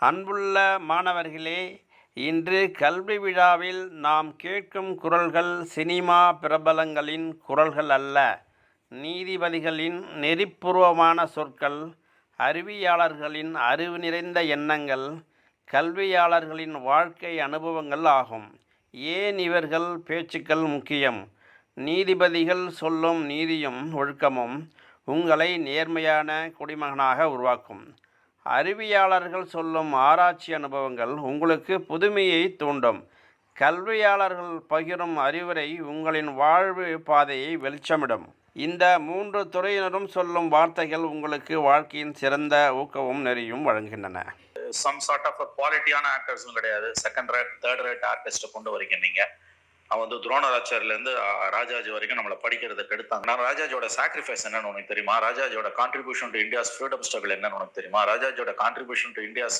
அன்புள்ள மாணவர்களே இன்று கல்வி விழாவில் நாம் கேட்கும் குரல்கள் சினிமா பிரபலங்களின் குரல்கள் அல்ல. நீதிபதிகளின் நெறிப்பூர்வமான சொற்கள் அறிவியாளர்களின் அறிவு நிறைந்த எண்ணங்கள் கல்வியாளர்களின் வாழ்க்கை அனுபவங்கள் ஆகும். ஏன் இவர்கள் பேச்சுக்கள் முக்கியம்? நீதிபதிகள் சொல்லும் நீதியும் ஒழுக்கமும் உங்களை நேர்மையான குடிமகனாக உருவாக்கும். அறிவியாளர்கள் சொல்லும் ஆராய்ச்சி அனுபவங்கள் உங்களுக்கு புதுமையை தூண்டும். கல்வியாளர்கள் பகிரும் அறிவுரை உங்களின் வாழ்வு பாதையை வெளிச்சமிடும். இந்த மூன்று துறையினரும் சொல்லும் வார்த்தைகள் உங்களுக்கு வாழ்க்கையின் சிறந்த ஊக்கமும் நெறியும் வழங்குகின்றன. சம் சார்ட் ஆஃப் குவாலிட்டியான ஆக்டர்ஸும் கிடையாது. செகண்ட் ரேட் தேர்ட் ரேட் ஆர்டிஸ்ட்டை கொண்டு வரீங்க நீங்கள் அவன் வந்து துரோணராச்சாரில இருந்து ராஜாஜி வரைக்கும் நம்மளை படிக்கிறத கெடுத்தாங்க நான் ராஜாஜியோட சாக்ரிஃபைஸ் என்னன்னு உனக்கு தெரியுமா? ராஜாஜியோட contribution to India's freedom struggle என்னன்னு உனக்கு தெரியுமா? ராஜாஜியோட கான்ட்ரிபியூஷன் டு இந்தியாஸ்